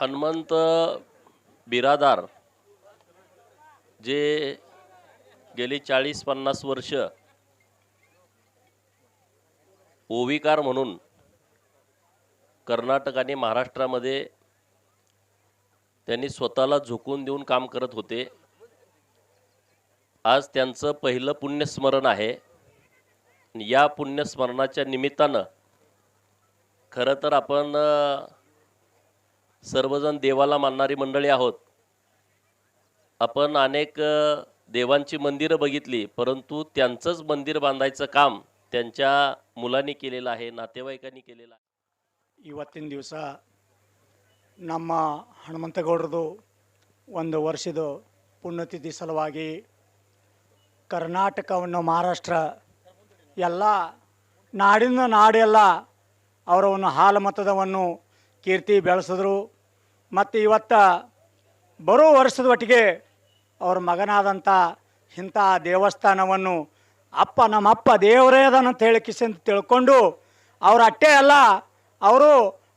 हनुमंत बिरादार जे गेली चाळीस पन्नास वर्ष ओविकार म्हणून कर्नाटक आणि महाराष्ट्रामध्ये त्यांनी स्वतःला झोकून देऊन काम करत होते. आज त्यांचं पहिलं पुण्यस्मरण आहे. या पुण्यस्मरणाच्या निमित्तानं खरं तर आपण अ, सर्वजण देवाला मानणारी मंडळी आहोत आपण अनेक अ, देवांची मंदिरं बघितली परंतु त्यांचंच मंदिर बांधायचं काम त्यांच्या मुलांनी केलेलं आहे नातेवाईकांनी केलेलं आहे ಇವತ್ತಿನ ದಿವಸ ನಮ್ಮ ಹನುಮಂತಗೌಡರದು ಒಂದು ವರ್ಷದ ಪುಣ್ಯತಿಥಿ ಸಲುವಾಗಿ ಕರ್ನಾಟಕವನ್ನು ಮಹಾರಾಷ್ಟ್ರ ಎಲ್ಲ ನಾಡಿನ ನಾಡೆಲ್ಲ ಅವರ ಒಂದು ಹಾಲು ಮತದವನ್ನು ಕೀರ್ತಿ ಬೆಳೆಸಿದ್ರು. ಮತ್ತು ಇವತ್ತ ಬರೋ ವರ್ಷದ ಒಟ್ಟಿಗೆ ಅವ್ರ ಮಗನಾದಂಥ ಇಂಥ ದೇವಸ್ಥಾನವನ್ನು ಅಪ್ಪ ನಮ್ಮಪ್ಪ ದೇವರೇ ಅದನ್ನು ಹೇಳಿ ಅಂತ ತಿಳ್ಕೊಂಡು ಅವ್ರ ಅಟ್ಟೆ ಅಲ್ಲ, ಅವರು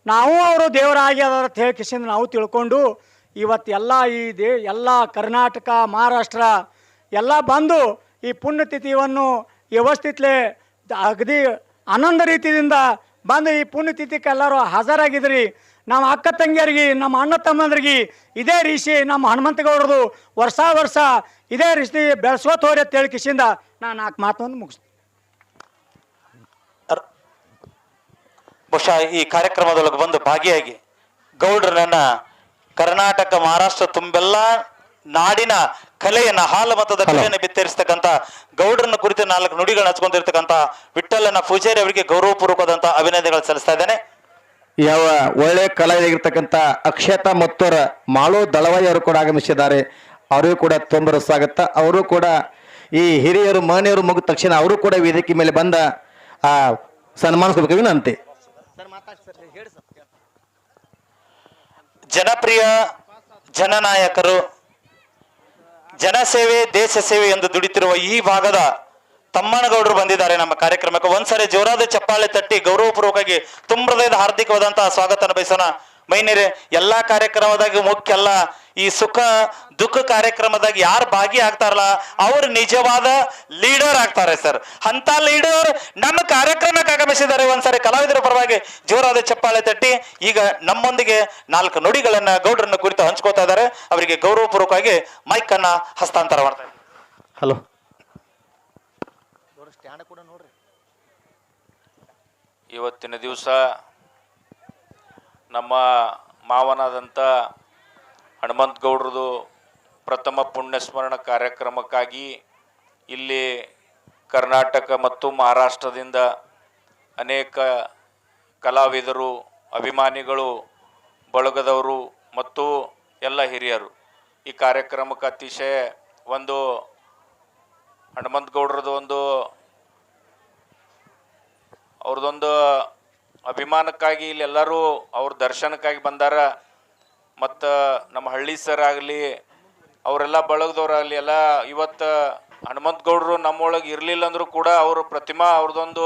ನಾವು ಅವರು ದೇವರಾಗಿ ಅದರ ಅಂತ ಹೇಳಿ ಕಿಸೆಂದು ನಾವು ತಿಳ್ಕೊಂಡು ಇವತ್ತು ಎಲ್ಲ ಈ ದೇ, ಎಲ್ಲ ಕರ್ನಾಟಕ, ಮಹಾರಾಷ್ಟ್ರ ಎಲ್ಲ ಬಂದು ಈ ಪುಣ್ಯತಿಥಿಯನ್ನು ವ್ಯವಸ್ಥಿತಲೆ ಅಗದಿ ಆನಂದ ರೀತಿಯಿಂದ ಬಂದು ಈ ಪುಣ್ಯತಿಥಿಗೆ ಎಲ್ಲರೂ ಹಾಜರಾಗಿದ್ರಿ. ನಮ್ಮ ಅಕ್ಕ ತಂಗಿಯರಿಗೆ, ನಮ್ಮ ಅಣ್ಣ ತಮ್ಮಂದ್ರಿಗೆ ಇದೇ ರೀತಿ ನಮ್ಮ ಹನುಮಂತಗೌಡರದು ವರ್ಷ ವರ್ಷ ಇದೇ ರೀತಿ ಬೆಳೆಸ್ಕೋತ ಹೋರಿ ಅಂತ ಹೇಳಿ ಕಿಶಿಂದ ನಾನು ನಾಲ್ಕು ಮಾತನ್ನು ಮುಗಿಸ್ತೀನಿ. ಬಹುಶಃ ಈ ಕಾರ್ಯಕ್ರಮದೊಳಗೆ ಬಂದು ಭಾಗಿಯಾಗಿ ಗೌಡ್ರನ್ನ ಕರ್ನಾಟಕ, ಮಹಾರಾಷ್ಟ್ರ ತುಂಬೆಲ್ಲ. ನಾಡಿನ ಕಲೆಯನ್ನ ಹಾಲ. ಮತದ ಕಲೆಯನ್ನು ಬಿತ್ತರಿಸತಕ್ಕಂತ ಗೌಡರನ್ನ ಕುರಿತು ನಾಲ್ಕು ನುಡಿಗಳನ್ನ ಹಚ್ಕೊಂಡಿರ್ತಕ್ಕಂತ ವಿಠ್ಠಲನ ಪೂಜಾರಿ ಅವರಿಗೆ ಗೌರವಪೂರ್ವಕವಾದಂತಹ ಅಭಿನಂದನೆಗಳು ಸಲ್ಲಿಸ್ತಾ ಇದ್ದೇನೆ. ಯಾವ ಒಳ್ಳೆ ಕಲಾವಿದರಾಗಿರ್ತಕ್ಕಂಥ ಅಕ್ಷತಾ ಮತ್ತೋರ ಮಾಳು ದಳವಾಯಿ ಅವರು ಕೂಡ ಆಗಮಿಸಿದ್ದಾರೆ. ಅವರಿಗೂ ಕೂಡ ತೊಂದರೆ ಸ್ವಾಗತ ಅವರು ಕೂಡ ಈ ಹಿರಿಯರು ಮಹನೀಯರು ಮುಗಿದ ತಕ್ಷಣ ಅವರು ಕೂಡ ವೇದಿಕೆ ಮೇಲೆ ಬಂದ ಆ ಸನ್ಮಾನಿಸಬೇಕು ವಿನಂತಿ. ಜನಪ್ರಿಯ ಜನನಾಯಕರು ಜನಸೇವೆ, ದೇಶ ಸೇವೆ ಎಂದು ದುಡಿತಿರುವ ಈ ಭಾಗದ ತಮ್ಮನಗೌಡರು ಬಂದಿದ್ದಾರೆ ನಮ್ಮ ಕಾರ್ಯಕ್ರಮಕ್ಕೆ. ಒಂದ್ಸರಿ ಜೋರಾದ ಚಪ್ಪಾಳೆ ತಟ್ಟಿ ಗೌರವಪೂರ್ವಕವಾಗಿ ತುಂಬೃದಯದ ಹಾರ್ದಿಕವಾದಂತಹ ಸ್ವಾಗತ ಬಯಸೋಣ. ಮೈನೇರೆ ಎಲ್ಲಾ ಕಾರ್ಯಕ್ರಮದಾಗ ಮುಖ್ಯ ಅಲ್ಲ ಈ ಸುಖ ದುಃಖ ಕಾರ್ಯಕ್ರಮದಾಗ ಯಾರು ಭಾಗಿಯಾಗ್ತಾರಲ್ಲ ಅವ್ರು ನಿಜವಾದ ಲೀಡರ್ ಆಗ್ತಾರೆ ಸರ್. ಅಂತ ಲೀಡರ್ ನಮ್ಮ ಕಾರ್ಯಕ್ರಮಕ್ಕೆ ಆಗಮಿಸಿದ್ದಾರೆ. ಒಂದ್ಸರಿ ಕಲಾವಿದರ ಪರವಾಗಿ ಜೋರಾದ ಚಪ್ಪಾಳೆ ತಟ್ಟಿ ಈಗ ನಮ್ಮೊಂದಿಗೆ ನಾಲ್ಕು ನುಡಿಗಳನ್ನ ಗೌಡ್ರನ್ನ ಕುರಿತು ಹಂಚ್ಕೋತಾ ಇದ್ದಾರೆ. ಅವರಿಗೆ ಗೌರವಪೂರ್ವಕವಾಗಿ ಮೈಕ್ ಅನ್ನ ಹಸ್ತಾಂತರ ಮಾಡ್ತಾರೆ ಹಲೋ. ಇವತ್ತಿನ ದಿವಸ ನಮ್ಮ ಮಾವನಾದಂಥ ಹನುಮಂತ ಗೌಡ್ರದು ಪ್ರಥಮ ಪುಣ್ಯಸ್ಮರಣ ಕಾರ್ಯಕ್ರಮಕ್ಕಾಗಿ ಇಲ್ಲಿ ಕರ್ನಾಟಕ ಮತ್ತು ಮಹಾರಾಷ್ಟ್ರದಿಂದ ಅನೇಕ ಕಲಾವಿದರು, ಅಭಿಮಾನಿಗಳು, ಬಳಗದವರು ಮತ್ತು ಎಲ್ಲ ಹಿರಿಯರು ಈ ಕಾರ್ಯಕ್ರಮಕ್ಕೆ ಅತಿಶಯ ಒಂದು ಹನುಮಂತ ಗೌಡ್ರದ್ದು ಒಂದು ಅವ್ರದ್ದೊಂದು ಅಭಿಮಾನಕ್ಕಾಗಿ ಇಲ್ಲಿ ಎಲ್ಲರೂ ಅವ್ರ ದರ್ಶನಕ್ಕಾಗಿ ಬಂದಾರ. ಮತ್ತು ನಮ್ಮ ಹಳ್ಳಿ ಸರ್ ಆಗಲಿ, ಅವರೆಲ್ಲ ಬಳಗದವ್ರಾಗಲಿ, ಎಲ್ಲ ಇವತ್ತು ಹನುಮಂತಗೌಡರು ನಮ್ಮೊಳಗೆ ಇರಲಿಲ್ಲ ಅಂದರೂ ಕೂಡ ಅವರು ಪ್ರತಿಮಾ ಅವ್ರದ್ದೊಂದು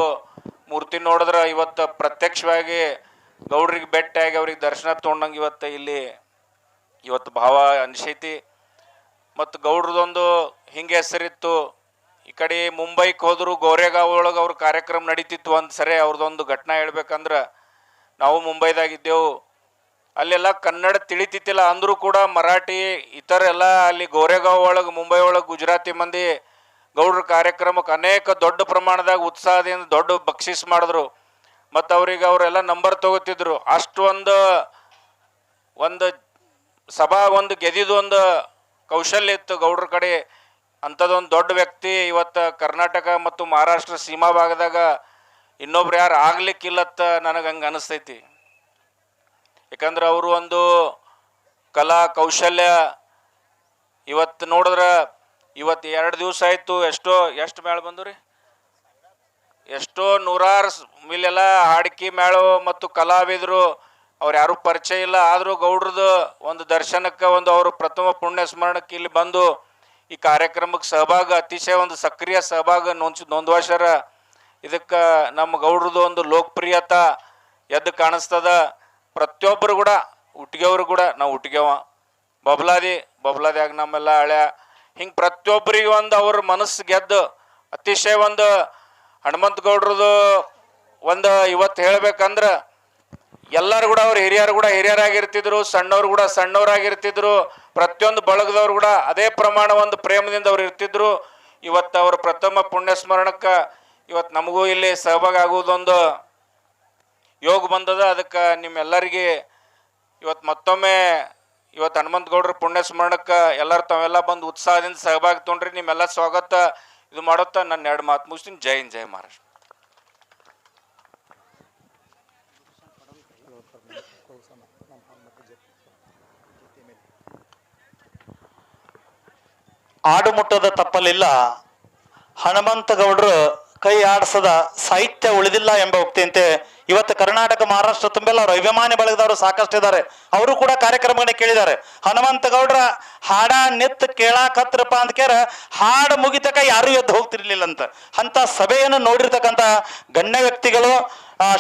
ಮೂರ್ತಿ ನೋಡಿದ್ರೆ ಇವತ್ತು ಪ್ರತ್ಯಕ್ಷವಾಗಿ ಗೌಡ್ರಿಗೆ ಬೆಟ್ಟಾಗಿ ಅವ್ರಿಗೆ ದರ್ಶನ ತೊಗೊಂಡಂಗೆ ಇವತ್ತು ಇಲ್ಲಿ ಇವತ್ತು ಭಾವ ಅನಿಸೈತಿ. ಮತ್ತು ಗೌಡ್ರದೊಂದು ಹಿಂಗೆ ಹೆಸರಿತ್ತು ಈ ಕಡೆ ಮುಂಬೈಗೆ ಹೋದ್ರು ಗೌರೆಗಾವ್ ಒಳಗೆ ಅವ್ರ ಕಾರ್ಯಕ್ರಮ ನಡೀತಿತ್ತು ಒಂದು ಸರಿ ಅವ್ರದ್ದೊಂದು ಘಟನೆ ಹೇಳ್ಬೇಕಂದ್ರೆ ನಾವು ಮುಂಬೈದಾಗಿದ್ದೆವು. ಅಲ್ಲೆಲ್ಲ ಕನ್ನಡ ತಿಳಿತಿತ್ತಿಲ್ಲ. ಅಂದರೂ ಕೂಡ ಮರಾಠಿ, ಇತರ ಎಲ್ಲ ಅಲ್ಲಿ ಗೋರೆಗಾವ್ ಒಳಗೆ, ಮುಂಬೈ ಒಳಗೆ ಗುಜರಾತಿ ಮಂದಿ ಗೌಡ್ರ ಕಾರ್ಯಕ್ರಮಕ್ಕೆ ಅನೇಕ ದೊಡ್ಡ ಪ್ರಮಾಣದಾಗ ಉತ್ಸಾಹದಿಂದ ದೊಡ್ಡ ಬಕ್ಷಿಸ್ ಮಾಡಿದ್ರು. ಮತ್ತು ಅವ್ರಿಗೆ ಅವರೆಲ್ಲ ನಂಬರ್ ತಗೋತಿದ್ರು. ಅಷ್ಟು ಒಂದು ಒಂದು ಸಭಾ, ಒಂದು ಗೆದಿದ ಒಂದು ಕೌಶಲ್ಯ ಇತ್ತು ಗೌಡ್ರ ಕಡೆ. ಅಂಥದ್ದೊಂದು ದೊಡ್ಡ ವ್ಯಕ್ತಿ ಇವತ್ತು ಕರ್ನಾಟಕ ಮತ್ತು ಮಹಾರಾಷ್ಟ್ರ ಸೀಮಾ ಭಾಗದಾಗ ಇನ್ನೊಬ್ರು ಯಾರು ಆಗ್ಲಿಕ್ಕಿಲ್ಲತ್ತ ನನಗೆ ಹಂಗೆ ಅನಿಸ್ತೈತಿ. ಯಾಕಂದ್ರೆ ಅವರು ಒಂದು ಕಲಾ ಕೌಶಲ್ಯ ಇವತ್ತು ನೋಡಿದ್ರೆ ಇವತ್ತು ಎರಡು ದಿವಸ ಆಯಿತು ಎಷ್ಟೋ, ಎಷ್ಟು ಮೇಳ ಬಂದು ರೀ ಎಷ್ಟೋ ನೂರಾರು ಇಲ್ಲೆಲ್ಲ ಹಾಡಿಕೆ ಮೇಳು ಮತ್ತು ಕಲಾವಿದರು ಅವ್ರು ಯಾರು ಪರಿಚಯ ಇಲ್ಲ. ಆದರೂ ಗೌಡ್ರದ್ದು ಒಂದು ದರ್ಶನಕ್ಕೆ ಒಂದು ಅವರು ಪ್ರಥಮ ಪುಣ್ಯ ಸ್ಮರಣಕ್ಕೆ ಇಲ್ಲಿ ಬಂದು ಈ ಕಾರ್ಯಕ್ರಮಕ್ಕೆ ಸಹಭಾಗ, ಅತಿಶಯ ಒಂದು ಸಕ್ರಿಯ ಸಹಭಾಗ ನೊಂಚು ನೋಂದ್ವಾಸ್ಯಾರ ಇದಕ್ಕೆ ನಮ್ಮ ಗೌಡ್ರದ್ದು ಒಂದು ಲೋಕಪ್ರಿಯತ ಎದ್ದು ಕಾಣಿಸ್ತದ. ಪ್ರತಿಯೊಬ್ಬರು ಕೂಡ ಹುಟ್ಟಿಗೆವ್ರು ಕೂಡ, ನಾವು ಹುಟ್ಟಿಗೆವ. ಬಬ್ಲಾದಿ, ಬಬ್ಲಾದ್ಯಾಗ ನಮ್ಮೆಲ್ಲ ಹಳೆಯ. ಹಿಂಗೆ ಪ್ರತಿಯೊಬ್ಬರಿಗೆ ಒಂದು ಅವ್ರ ಮನಸ್ಸು ಗೆದ್ದು, ಅತಿಶಯ ಒಂದು ಹನುಮಂತ ಗೌಡ್ರದ್ದು ಒಂದು ಇವತ್ತು ಹೇಳ್ಬೇಕಂದ್ರೆ ಎಲ್ಲರೂ ಕೂಡ ಅವ್ರು ಹಿರಿಯರು ಕೂಡ ಹಿರಿಯರಾಗಿರ್ತಿದ್ರು, ಸಣ್ಣವ್ರು ಕೂಡ ಸಣ್ಣವರಾಗಿರ್ತಿದ್ರು, ಪ್ರತಿಯೊಂದು ಬಳಗದವ್ರು ಕೂಡ ಅದೇ ಪ್ರಮಾಣ ಒಂದು ಪ್ರೇಮದಿಂದ ಅವ್ರು ಇರ್ತಿದ್ರು. ಇವತ್ತು ಅವ್ರ ಪ್ರಥಮ ಪುಣ್ಯ ಸ್ಮರಣಕ್ಕೆ ಇವತ್ತು ನಮಗೂ ಇಲ್ಲಿ ಸಹಭಾಗ ಆಗುವುದೊಂದು ಯೋಗ ಬಂದದ. ಅದಕ್ಕೆ ನಿಮ್ಮೆಲ್ಲರಿಗೆ ಇವತ್ತು ಮತ್ತೊಮ್ಮೆ ಇವತ್ತು ಹನುಮಂತ ಗೌಡ್ರು ಪುಣ್ಯ ಸ್ಮರಣಕ್ಕೆ ಎಲ್ಲರೂ ತಾವೆಲ್ಲ ಬಂದು ಉತ್ಸಾಹದಿಂದ ಸಹಭಾಗಿ ತೊಗೊಂಡ್ರಿ. ನಿಮ್ಮೆಲ್ಲ ಸ್ವಾಗತ. ಇದು ಮಾಡುತ್ತಾ ನನ್ನ ಎರಡು ಮಾತು ಮುಗಿಸ್ತೀನಿ. ಜೈ ಹಿಂದ್, ಜೈ ಮಹಾರಾಷ್ಟ್ರ. ಆಡು ಮುಟ್ಟದ ತಪ್ಪಲಿಲ್ಲ. ಹನುಮಂತ ಗೌಡರು ಕೈ ಆಡಿಸದ ಸಾಹಿತ್ಯ ಉಳಿದಿಲ್ಲ ಎಂಬ ಉಕ್ತಿಯಂತೆ ಇವತ್ತು ಕರ್ನಾಟಕ, ಮಹಾರಾಷ್ಟ್ರ ತುಂಬೆಲ್ಲ ಅವರು ಅಭಿಮಾನಿ ಬಳಗದವರು ಸಾಕಷ್ಟು ಇದ್ದಾರೆ. ಅವರು ಕೂಡ ಕಾರ್ಯಕ್ರಮಗಳನ್ನ ಕೇಳಿದ್ದಾರೆ. ಹನುಮಂತ ಗೌಡ್ರ ಹಾಡ ನಿತ್ ಕೇಳಾಕತ್ರಪ್ಪ ಅಂತ ಕೇರ ಹಾಡು ಮುಗಿತಕ ಯಾರು ಎದ್ದು ಹೋಗ್ತಿರ್ಲಿಲ್ಲ ಅಂತ. ಅಂತ ಸಭೆಯನ್ನು ನೋಡಿರ್ತಕ್ಕಂಥ ಗಣ್ಯ ವ್ಯಕ್ತಿಗಳು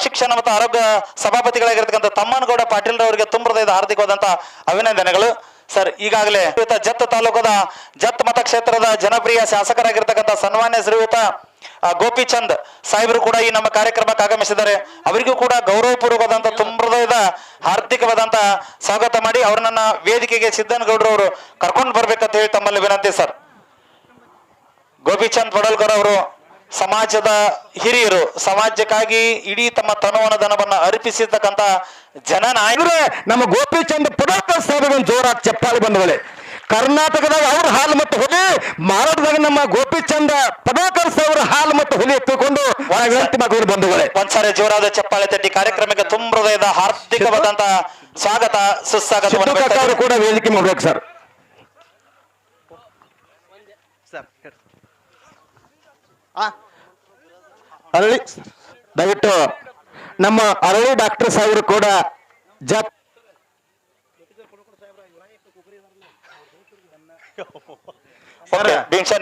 ಶಿಕ್ಷಣ ಮತ್ತು ಆರೋಗ್ಯ ಸಭಾಪತಿಗಳಾಗಿರ್ತಕ್ಕಂಥ ತಮ್ಮನಗೌಡ ಪಾಟೀಲ್ರವರಿಗೆ ತುಂಬ ಹೃದಯದ ಹಾರ್ದಿಕವಾದಂಥ ಅಭಿನಂದನೆಗಳು. ಸರ್, ಈಗಾಗಲೇ ಶ್ರೀಯುತ ಜತ್ ತಾಲೂಕದ ಜತ್ ಮತಕ್ಷೇತ್ರದ ಜನಪ್ರಿಯ ಶಾಸಕರಾಗಿರ್ತಕ್ಕಂಥ ಸನ್ಮಾನ್ಯ ಶ್ರೀಯುತ ಗೋಪಿಚಂದ್ ಸಾಹೇಬರು ಕೂಡ ಈ ನಮ್ಮ ಕಾರ್ಯಕ್ರಮಕ್ಕೆ ಆಗಮಿಸಿದ್ದಾರೆ. ಅವರಿಗೂ ಕೂಡ ಗೌರವಪೂರ್ವಕವಾದಂತ ತುಂಬ ಹೃದಯದ ಹಾರ್ದಿಕವಾದಂಥ ಸ್ವಾಗತ ಮಾಡಿ ಅವ್ರನ್ನ ವೇದಿಕೆಗೆ ಸಿದ್ದನಗೌಡರು ಅವರು ಕರ್ಕೊಂಡು ಬರ್ಬೇಕಂತ ಹೇಳಿ ತಮ್ಮಲ್ಲಿ ವಿನಂತಿ ಸರ್. ಗೋಪಿಚಂದ್ ಪಡಲ್ಕರ್ ಅವರು ಸಮಾಜದ ಹಿರಿಯರು ಸಮಾಜಕ್ಕಾಗಿ ಇಡೀ ತಮ್ಮ ತನುವನ ಧನವನ್ನ ಅರ್ಪಿಸಿರ್ತಕ್ಕಂಥ ಜನ ನಾಯಕರು ನಮ್ಮ ಗೋಪಿಚಂದ್ ಪುಡಾಕರ್ ಸಾಹೇಬ್ ಜೋರಾಗಿ ಚಪ್ಪಾಳಿ ಬಂದವಳೆ. ಕರ್ನಾಟಕದಾಗ ಅವ್ರ ಹಾಲು ಮತ್ತು ಹುಲಿ ಮಾರಾಟದಾಗ ನಮ್ಮ ಗೋಪಿಚಂದ ಪದಾಕರ್ ಸಾವಿರ ಹಾಲು ಮತ್ತು ಹುಲಿ ಎತ್ತಿಕೊಂಡು ಬಂಧುಗಳೇ ಒಂದ್ಸಾರಿ ಜೋರಾದ ಚಪ್ಪಾಳೆ ತಟ್ಟಿ ಕಾರ್ಯಕ್ರಮಕ್ಕೆ ತುಂಬ ಹೃದಯದ ಹಾರ್ದಿಕವಾದಂತಹ ಸ್ವಾಗತ ಸುಸ್ವಾಗತ ಕೂಡ ವೇದಿಕೆ ಮಾಡ್ಬೇಕು ಸರ್. ಅರಳಿ ದಯವಿಟ್ಟು ನಮ್ಮ ಅರಳಿ ಡಾಕ್ಟರ್ ಸಾಹೇಬರು ಕೂಡ ಜತ್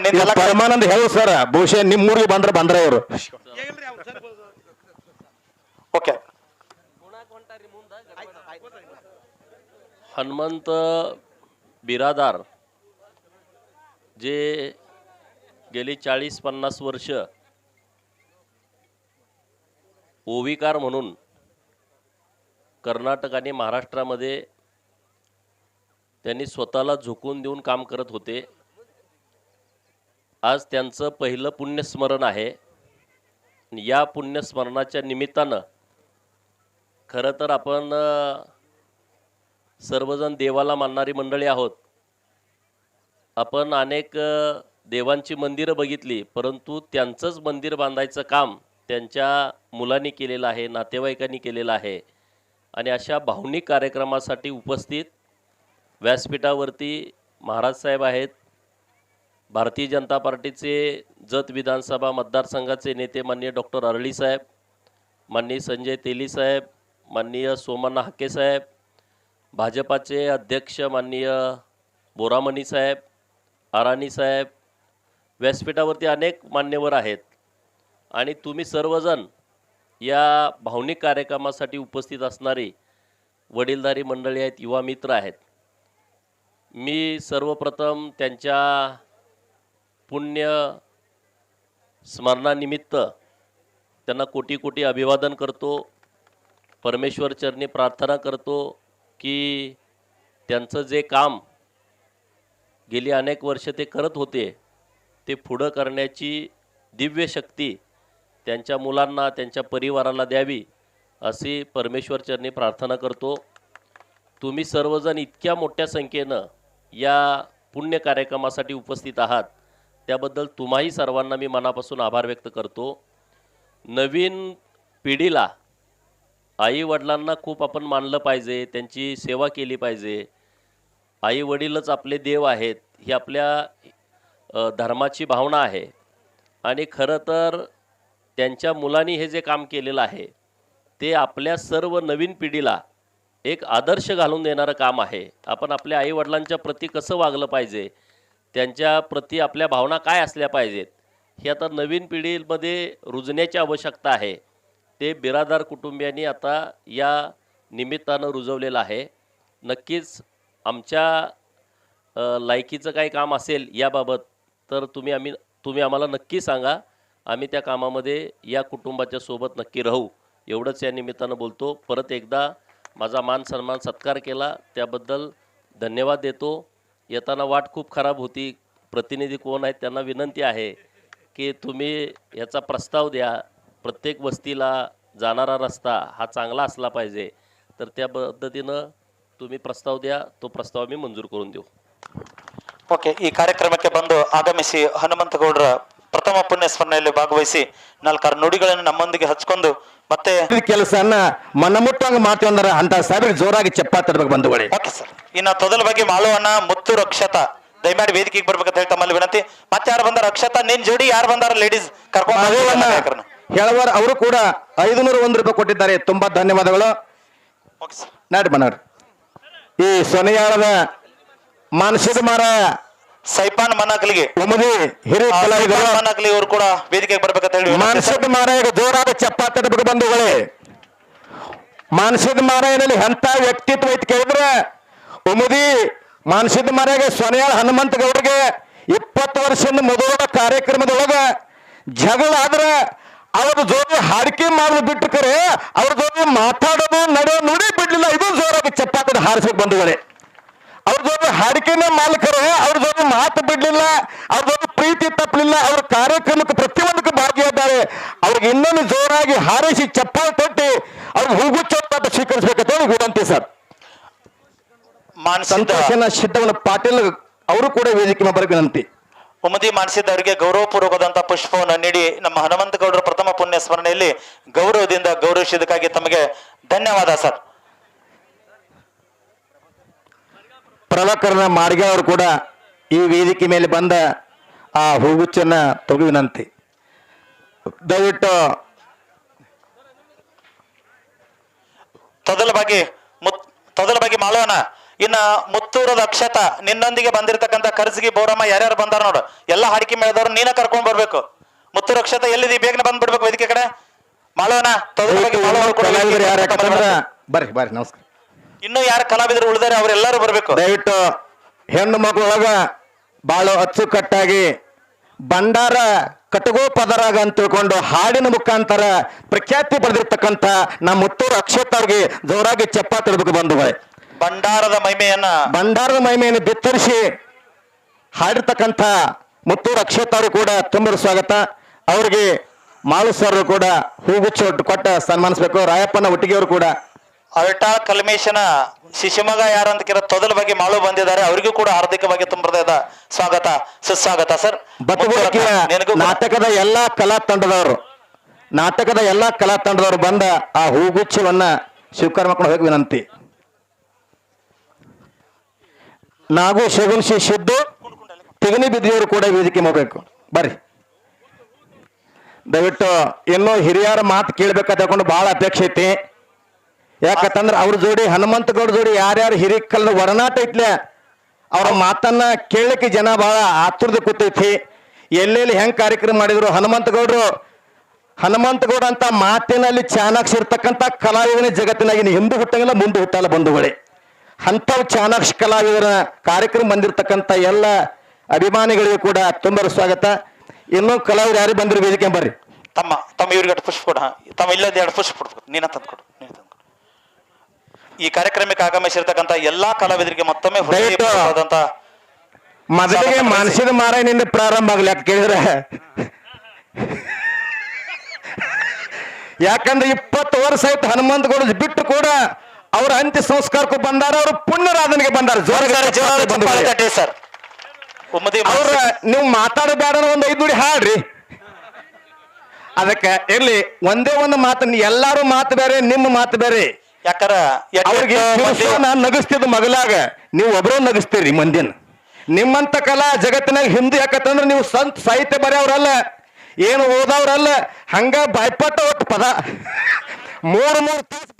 ಇದು ಪರಮಾನಂದ ಹೇಳು ಸರ್ ಬಹುಶಃ ನಿಮ್ಮ ಊರಿಗೆ ಬಂದ್ರೆ ಬಂದ್ರೆ ಇವರು ಓಕೆ हनुमंत बिरादार जे गेली चाळीस पन्नास वर्ष ओविकार म्हणून कर्नाटक आणि महाराष्ट्रामध्ये त्यांनी स्वतःला झोकून देऊन काम करत होते. आज त्यांचं पहिलं पुण्यस्मरण आहे. या पुण्यस्मरणाच्या निमित्तानं खरं तर आपण सर्वजण देवाला मानणारी मंडळी आहोत. आपण अनेक देवांची मंदिरं बघितली परंतु त्यांचंच मंदिर बांधायचं काम त्यांच्या मुलांनी केलेलं आहे नातेवाईकांनी केलेलं आहे आणि अशा भावनिक कार्यक्रमासाठी उपस्थित व्यासपीठावरती महाराज साहेब आहेत. भारतीय जनता पार्टीचे जत विधानसभा मतदारसंघाचे नेते माननीय डॉक्टर अरळी साहेब माननीय संजय तेली साहेब माननीय सोमण्णा हाके साहेब भाजपाचे अध्यक्ष माननीय बोरामणी साहेब आराणी साहेब व्यासपीठावरती अनेक मान्यवर आहेत. आणि तुम्ही सर्वजण या भावनिक कार्यक्रमासाठी उपस्थित असणारी वडीलधारी मंडळी आहेत युवा मित्र आहेत. मी सर्वप्रथम त्यांच्या पुण्य स्मरणानिमित्त त्यांना कोटी कोटी अभिवादन करतो. परमेश्वर चरणी प्रार्थना करतो की त्यांचं जे काम गेली अनेक वर्ष ते करत होते ते पुढं करण्याची दिव्य शक्ती त्यांच्या मुलांना त्यांच्या परिवाराला द्यावी अशी परमेश्वर चरणी प्रार्थना करतो. तुम्ही सर्वजण इतक्या मोठ्या संख्येनं या पुण्य कार्यक्रमासाठी उपस्थित आहात. त्याबद्दल तुम्हाही सर्वांना मी मनापासून आभार व्यक्त करतो. नवीन पिढीला आई वडिलांना खूप आपण मानलं पाहिजे त्यांची सेवा केली पाहिजे. आई वडीलच आपले देव आहेत ही आपल्या धर्माची भावना आहे. आणि खरं तर त्यांच्या मुलांनी हे जे काम केलेलं आहे ते आपल्या सर्व नवीन पिढीला एक आदर्श घालून देणारं काम आहे. आपण आपल्या आईवडिलांच्या प्रती कसं वागलं पाहिजे? त्यांच्या प्रती आपल्या भावना काय असल्या पाहिजेत? हे आता नवीन पिढीमध्ये रुजण्याची आवश्यकता आहे. ते बिरादार कुटुंबियांनी आता या निमित्तानं रुजवलेलं आहे. नक्कीच आमच्या लायकीचं काही काम असेल याबाबत तर तुम्ही आम्ही तुम्ही आम्हाला नक्की सांगा. आम्ही त्या कामामध्ये या कुटुंबाच्या सोबत नक्की राहू एवढंच या निमित्तानं बोलतो परत एकदा माझा मान सन्मान सत्कार केला त्याबद्दल धन्यवाद देतो येताना वाट खूप खराब होती प्रतिनिधी कोण आहेत त्यांना विनंती आहे की तुम्ही याचा प्रस्ताव द्या प्रत्येक वस्तीला जाणारा रस्ता हा चांगला असला पाहिजे तर त्या पद्धतीनं तुम्ही प्रस्ताव द्या तो प्रस्ताव आम्ही मंजूर करून देऊ ಓಕೆ ಈ ಕಾರ್ಯಕ್ರಮಕ್ಕೆ ಬಂದು ಆಗಮಿಸಿ ಹನುಮಂತಗೌಡರ ಪ್ರಥಮ ಪುಣ್ಯ ಸ್ಮರಣೆಯಲ್ಲಿ ಭಾಗವಹಿಸಿ ನಾಲ್ಕಾರು ನುಡಿಗಳನ್ನು ನಮ್ಮೊಂದಿಗೆ ಹಚ್ಕೊಂಡು ಮತ್ತೆ ಈ ಕೆಲಸನ್ನ ಮನಮುಟ್ಟಂಗ ಮಾಡ್ತೀವಿ ಅಂದ್ರೆ ಅಂತ ಸಾವಿರ ಜೋರಾಗಿ ಚಪ್ಪಾತಿರ್ಬೇಕು ತರ್ಬೇಕು ಬಂಧುಗಳೇ. Okay sir. ಇನ್ನ ತೊದಲ ಬಗ್ಗೆ ಮಾಳುವಣ್ಣ ಮುತ್ತು ರಕ್ಷತಾ. ದಯಮಾಡಿ ವೇದಿಕೆಗೆ ಬರ್ಬೇಕಂತ ಹೇಳಿ ತಮ್ಮಲ್ಲಿ ವಿನಂತಿ. ಮತ್ತೆ ಯಾರು ಬಂದಾರ ಅಕ್ಷತಾ ನಿನ್ ಜೋಡಿ ಯಾರು ಬಂದಾರ ಲೇಡೀಸ್ ಕರ್ಕೊಂಡು ಹೇಳುವರ್ ಅವರು ಕೂಡ ಐದುನೂರ ಒಂದು ರೂಪಾಯಿ ಕೊಟ್ಟಿದ್ದಾರೆ. ತುಂಬಾ ಧನ್ಯವಾದಗಳು. Okay sir. ನಾಡಿ ಬನ್ನಡ್ರಿ ಈ ಸೊನೆಯಾಳದ ಮಾನಸಿಕ ಮಾರ ಸೈಪಾನ್ ಮನಾಕಲಿಗೆ. ಒಮ್ಮದಿ ಹಿರಿಯ ಕಲಾವಿದರು ಮನಕಲಿ ಅವರು ಕೂಡ ವೇದಿಕೆಗೆ ಬರ್ಬೇಕಂತ ಹೇಳಿ ಮಾನಸಿದ ಸರ್. ಮಾನಸಿಕ ಮಾರಾಯ ಜೋರಾದ ಚಪ್ಪಾಳೆ ತಟ್ಟಬೇಕು ಬಂಧುಗಳೇ. ಮಾನಸಿಕ ಮಾರಾಯನಲ್ಲಿ ಎಂತ ವ್ಯಕ್ತಿತ್ವ ಐತಿ ಕೇಳಿದ್ರೆ ಉಮದಿ ಮಾನಸಿಕ ಮಾರಾಯ ಸೊನೆಯಾಳ ಹನುಮಂತ ಗೌಡ್ರಿಗೆ ಇಪ್ಪತ್ತು ವರ್ಷದ ಮೊದಲ ಕಾರ್ಯಕ್ರಮದೊಳಗ ಜಗಳ ಆದ್ರೆ ಅವ್ರ ಜೋಡಿ ಹಾಡಿಕೆ ಮಾಡೋದು ಬಿಟ್ಟು ಕರೆ ಅವ್ರ ಜೋಡಿ ಮಾತಾಡೋದು ನಡೆಯೋ ನುಡಿ ಬಿಡ್ಲಿಲ್ಲ. ಇದು ಜೋರಾಗಿ ಚಪ್ಪಾತಿ ಹಾರಿಸ್ಬೇಕು ಬಂಧುಗಳೇ. ಅವ್ರ ಜೊತೆ ಹಾಡಿಕೆನ ಮಾಲಕರು ಅವ್ರ ಮಾತು ಬಿಡ್ಲಿಲ್ಲ ಅವ್ರ ಜೊತೆ ಪ್ರೀತಿ ತಪ್ಪಲಿಲ್ಲ ಅವ್ರ ಕಾರ್ಯಕ್ರಮಕ್ಕೆ ಪ್ರತಿಯೊಂದಕ್ಕೂ ಭಾಗಿಯಾದ್ದಾರೆ. ಅವ್ರಿಗೆ ಇನ್ನೊಂದು ಜೋರಾಗಿ ಹಾರೈಸಿ ಚಪ್ಪಾಳೆ ತಟ್ಟಿ ಅವ್ರಿಗೆ ಹೂಗುಚ್ಚ ಸ್ವೀಕರಿಸಬೇಕಂತ ಹೇಳಿ ವಿನಂತಿ ಸರ್. ಸಂತೋಷನ ಸಿದ್ದವನ ಪಾಟೀಲ್ ಅವರು ಕೂಡ ವೇದಿಕೆ ಬರಬೇಕು ವಿನಂತಿ. ಉಮದಿ ಅವರಿಗೆ ಗೌರವಪೂರ್ವಕದಂತ ಪುಷ್ಪವನ್ನು ನೀಡಿ ನಮ್ಮ ಹನುಮಂತಗೌಡರ ಪ್ರಥಮ ಪುಣ್ಯ ಸ್ಮರಣೆಯಲ್ಲಿ ಗೌರವದಿಂದ ಗೌರವಿಸಿದ್ದಕ್ಕಾಗಿ ತಮಗೆ ಧನ್ಯವಾದ ಸರ್. ಪ್ರಭಾಕರನ ಮಾರ್ಗ ಅವರು ಕೂಡ ಈ ವೇದಿಕೆ ಮೇಲೆ ಬಂದ ಆ ಹೂಗುಚ್ಚನ್ನ ತೊಗುವಿನಂತೆ. ವಿನಂತಿ ದಯವಿಟ್ಟು ತೊದಲ ಬಗ್ಗೆ ತೊದಲ ಬಗ್ಗೆ ಮಾಡೋಣ ಇನ್ನ ಮುತ್ತೂರದ ಅಕ್ಷತ ನಿನ್ನೊಂದಿಗೆ ಬಂದಿರತಕ್ಕಂತ ಕರ್ಸಿಗೆ ಬೋರಮ್ಮ ಯಾರ್ಯಾರು ಬಂದಾರ ನೋಡು. ಎಲ್ಲ ಹಾಡಿಕೆ ಮೇಳದವ್ರು ನೀನ ಕರ್ಕೊಂಡ್ ಬರ್ಬೇಕು. ಮುತ್ತೂರ ಅಕ್ಷತ ಎಲ್ಲಿದಿ? ಬೇಗನೆ ಬಂದ್ಬಿಡ್ಬೇಕು ವೇದಿಕೆ ಕಡೆ. ಮಾಡೋಣ ತೊದಲ ಬಗ್ಗೆ. ಬರ್ರಿ ಬರ್ರಿ ನಮಸ್ಕಾರ. ಇನ್ನು ಯಾರು ಕಲಾವಿದರು ಉಳಿದಾರೆ ಅವರೆಲ್ಲರೂ ಬರ್ಬೇಕು. ದಯವಿಟ್ಟು ಹೆಣ್ಣು ಮಗುವಾಗ ಬಾಳ ಅಚ್ಚುಕಟ್ಟಾಗಿ ಭಂಡಾರ ಕಟಗೋ ಪದರಾಗ ಅಂತ ತಿಳ್ಕೊಂಡು ಹಾಡಿನ ಮುಖಾಂತರ ಪ್ರಖ್ಯಾತಿ ಪಡೆದಿರ್ತಕ್ಕಂಥ ನಮ್ಮ ಮುತ್ತೂರು ಅಕ್ಷತ್ ಅವ್ರಿಗೆ ಜೋರಾಗಿ ಚಪ್ಪ ತಿಳ್ಬೇಕು ಬಂಧುಗಳೇ. ಭಂಡಾರದ ಮಹಿಮೆಯನ್ನ ಭಂಡಾರದ ಮಹಿಮೆಯನ್ನು ಬಿತ್ತರಿಸಿ ಹಾಡಿರ್ತಕ್ಕಂಥ ಮುತ್ತೂರು ಅಕ್ಷತ್ ಅವರು ಕೂಡ ತುಂಬ ಸ್ವಾಗತ. ಅವ್ರಿಗೆ ಮಾಲು ಸರ್ ಕೂಡ ಹೂಗುಚ್ಚ ಕೊಟ್ಟ ಸನ್ಮಾನಿಸ್ಬೇಕು. ರಾಯಪ್ಪನ ಒಟ್ಟಿಗೆ ಅವರು ಕೂಡ ಅರಟಾಳ್ ಕಲ್ಮೇಶನ ಶಿಶುಮಗ ಯಾರಂತ ಕೇಳ ತೊದಲ ಬಗ್ಗೆ ಮಾಳು ಬಂದಿದ್ದಾರೆ. ಅವರಿಗೂ ಕೂಡ ಹಾರ್ದಿಕವಾಗಿ ತುಂಬದ ಸ್ವಾಗತ ಸುಸ್ವಾಗತ ಸರ್. ನಾಟಕದ ಎಲ್ಲಾ ಕಲಾ ತಂಡದವರು ನಾಟಕದ ಎಲ್ಲಾ ಕಲಾ ತಂಡದವರು ಬಂದ ಆ ಹೂಗುಚ್ಛವನ್ನ ಸ್ವೀಕಾರ ಮಾಡ್ಕೊಂಡು ಹೋಗಿ ವಿನಂತಿ. ನಾಗು ಶಗುನ್ಸಿ ಸಿದ್ದು ತೆಗನಿ ಬಿದ್ದಿಯವರು ಕೂಡ ವೇದಿಕೆ ಮಾಡಬೇಕು ಬರ್ರಿ. ದಯವಿಟ್ಟು ಇನ್ನೂ ಹಿರಿಯರ ಮಾತು ತಿಳ್ಕೊಂಡು ಬಹಳ ಅಪೇಕ್ಷೆ ಐತಿ. ಯಾಕಂತಂದ್ರೆ ಅವ್ರ ಜೋಡಿ ಹನುಮಂತ ಗೌಡ ಜೋಡಿ ಯಾರ್ಯಾರು ಹಿರಿಕಲ್ ಒಡನಾಟ ಐತ್ಲೆ ಅವ್ರ ಮಾತನ್ನ ಕೇಳಲಿಕ್ಕೆ ಜನ ಬಹಳ ಆತುರದ ಕೂತೈತಿ. ಎಲ್ಲೆಲ್ಲಿ ಹೆಂಗ್ ಕಾರ್ಯಕ್ರಮ ಮಾಡಿದ್ರು ಹನುಮಂತ ಗೌಡ್ರು ಹನುಮಂತ ಗೌಡ ಅಂತ ಮಾತಿನಲ್ಲಿ ಚಾಣಾಕ್ಷ ಇರ್ತಕ್ಕಂಥ ಕಲಾವಿದನ ಜಗತ್ತಿನಾಗಿ ಹಿಂದೆ ಹುಟ್ಟಂಗಿಲ್ಲ, ಮುಂದೆ ಹುಟ್ಟಲ್ಲ ಬಂಧುಗಳೇ. ಅಂಥವು ಚಾಣಾಕ್ಷ ಕಲಾವಿದರ ಕಾರ್ಯಕ್ರಮ ಬಂದಿರತಕ್ಕಂಥ ಎಲ್ಲ ಅಭಿಮಾನಿಗಳಿಗೂ ಕೂಡ ತುಂಬರ ಸ್ವಾಗತ. ಇನ್ನೂ ಕಲಾವಿದರು ಯಾರು ಬಂದಿರೋ ಬರ್ರಿ. ತಮ್ಮ ತಮ್ಮ ಇವ್ರಿಗೆ ಎರಡು ಪುಷ್ಪ ಕೊಡ ತಮ್ಮ ಇಲ್ಲದ ಎರಡು ಪುಷ್ಪ ಕೊಡ್ಬೇಕು. ನೀನ ತಂದ್ಕೊಡು ನೀನು ಈ ಕಾರ್ಯಕ್ರಮಕ್ಕೆ ಆಗಮಿಸಿರ್ತಕ್ಕಂಥ ಎಲ್ಲಾ ಕಲಾವಿದರಿಗೆ ಮತ್ತೊಮ್ಮೆ ಹೃದಯಪೂರ್ವಕವಾದಂತ ಮೊದಲಿಗೆ ಮಾನಸಿಕ ಮಾರಾಯನಿಂದ ಪ್ರಾರಂಭ ಆಗ್ಲಿ ಯಾಕೆ ಕೇಳಿದ್ರೆ? ಯಾಕಂದ್ರೆ ಇಪ್ಪತ್ತು ವರ್ಷ ಆಯ್ತು ಹನುಮಂತಗೌಡ ಬಿಟ್ಟು ಕೂಡ ಅವರ ಅಂತ್ಯ ಸಂಸ್ಕಾರಕ್ಕೂ ಬಂದಾರ ಅವರು ಪುಣ್ಯರಾಧನೆಗೆ ಬಂದಾರ. ಜೋರ. ಸರ್ ಅವ್ರ ನೀವು ಮಾತಾಡಬೇಡ ಒಂದು ಐದು ನುಡಿ ಹಾಡ್ರಿ. ಅದಕ್ಕೆ ಇರ್ಲಿ ಒಂದೇ ಒಂದು ಮಾತನ್ನ ಎಲ್ಲಾರು ಮಾತು ಬೇರೆ ನಿಮ್ಮ ಮಾತು ಬೇರೆ. ಯಾಕಾರ ನಗಿಸ್ತಿದ್ ಮಗಲಾಗ ನೀವು ಒಬ್ಬರು ನಗಸ್ತೀರಿ ಮಂದಿನ. ನಿಮ್ಮಂತ ಕಲಾ ಜಗತ್ತಿನಾಗ ಹಿಂದೆ ಯಾಕತ್ತಂದ್ರೆ ನೀವು ಸಂತ ಸಾಹಿತ್ಯ ಬರೆಯವ್ರಲ್ಲ ಏನು ಓದವ್ರಲ್ಲ ಹಂಗ ಬಾಯ್ಪಟ್ಟ ಒಟ್ಟು ಪದ. ಮೂರು ಮೂರು ತಾಸು